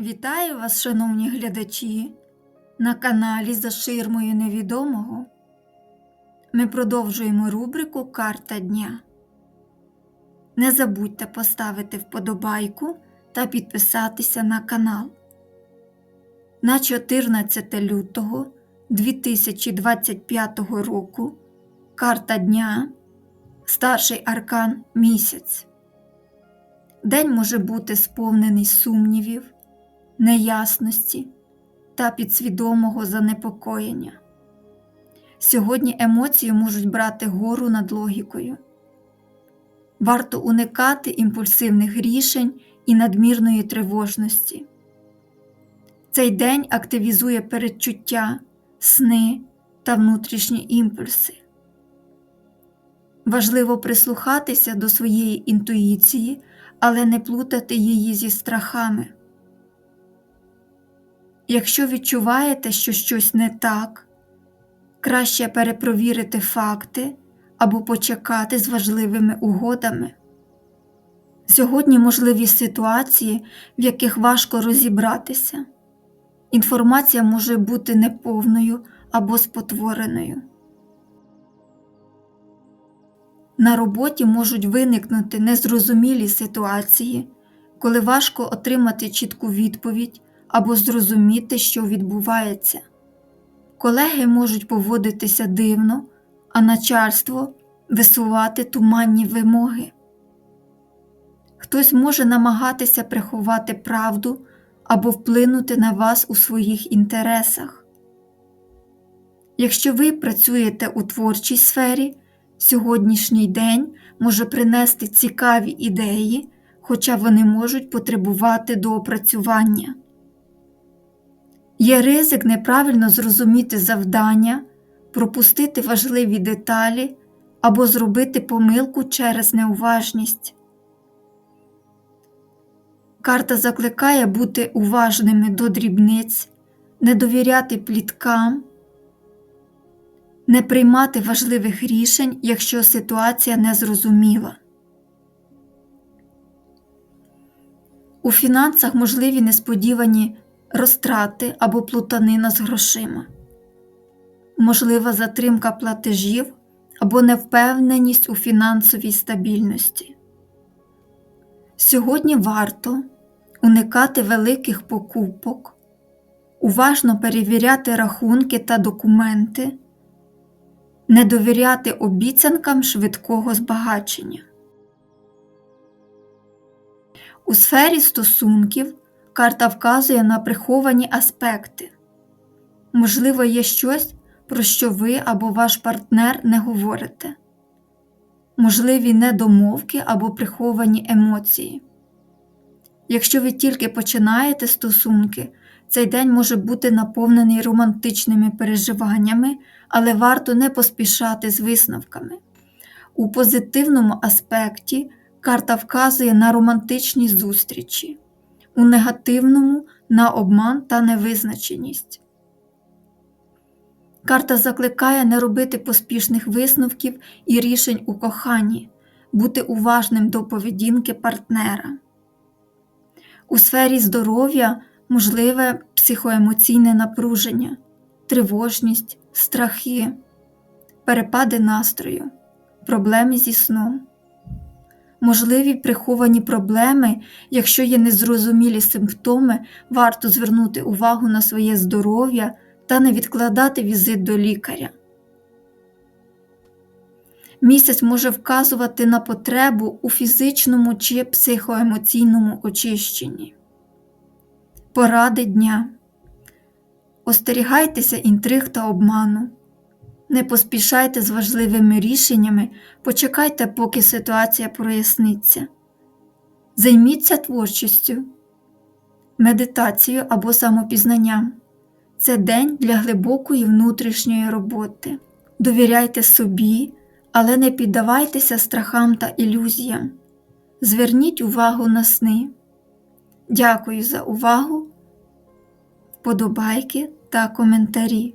Вітаю вас, шановні глядачі, на каналі За ширмою невідомого. Ми продовжуємо рубрику Карта дня. Не забудьте поставити вподобайку та підписатися на канал. На 14 лютого 2025 року Карта дня Старший аркан місяць. День може бути сповнений сумнівів неясності та підсвідомого занепокоєння. Сьогодні емоції можуть брати гору над логікою. Варто уникати імпульсивних рішень і надмірної тривожності. Цей день активізує передчуття, сни та внутрішні імпульси. Важливо прислухатися до своєї інтуїції, але не плутати її зі страхами. Якщо відчуваєте, що щось не так, краще перепровірити факти або почекати з важливими угодами. Сьогодні можливі ситуації, в яких важко розібратися. Інформація може бути неповною або спотвореною. На роботі можуть виникнути незрозумілі ситуації, коли важко отримати чітку відповідь або зрозуміти, що відбувається. Колеги можуть поводитися дивно, а начальство висувати туманні вимоги. Хтось може намагатися приховати правду або вплинути на вас у своїх інтересах. Якщо ви працюєте у творчій сфері, сьогоднішній день може принести цікаві ідеї, хоча вони можуть потребувати доопрацювання. Є ризик неправильно зрозуміти завдання, пропустити важливі деталі або зробити помилку через неуважність. Карта закликає бути уважними до дрібниць, не довіряти пліткам, не приймати важливих рішень, якщо ситуація незрозуміла. У фінансах можливі несподівані розтрати або плутанина з грошима, можлива затримка платежів або невпевненість у фінансовій стабільності. Сьогодні варто уникати великих покупок, уважно перевіряти рахунки та документи, не довіряти обіцянкам швидкого збагачення. У сфері стосунків карта вказує на приховані аспекти. Можливо, є щось, про що ви або ваш партнер не говорите, можливі недомовки або приховані емоції. Якщо ви тільки починаєте стосунки, цей день може бути наповнений романтичними переживаннями, але варто не поспішати з висновками. У позитивному аспекті карта вказує на романтичні зустрічі у негативному на обман та невизначеність. Карта закликає не робити поспішних висновків і рішень у коханні, бути уважним до поведінки партнера. У сфері здоров'я можливе психоемоційне напруження, тривожність, страхи, перепади настрою, проблеми зі сном можливі приховані проблеми, якщо є незрозумілі симптоми, варто звернути увагу на своє здоров'я та не відкладати візит до лікаря. Місяць може вказувати на потребу у фізичному чи психоемоційному очищенні. Поради дня. Остерігайтеся інтриг та обману. Не поспішайте з важливими рішеннями, почекайте, поки ситуація проясниться. Займіться творчістю, медитацією або самопізнанням. Це день для глибокої внутрішньої роботи. Довіряйте собі, але не піддавайтеся страхам та ілюзіям. Зверніть увагу на сни. Дякую за увагу, вподобайки та коментарі.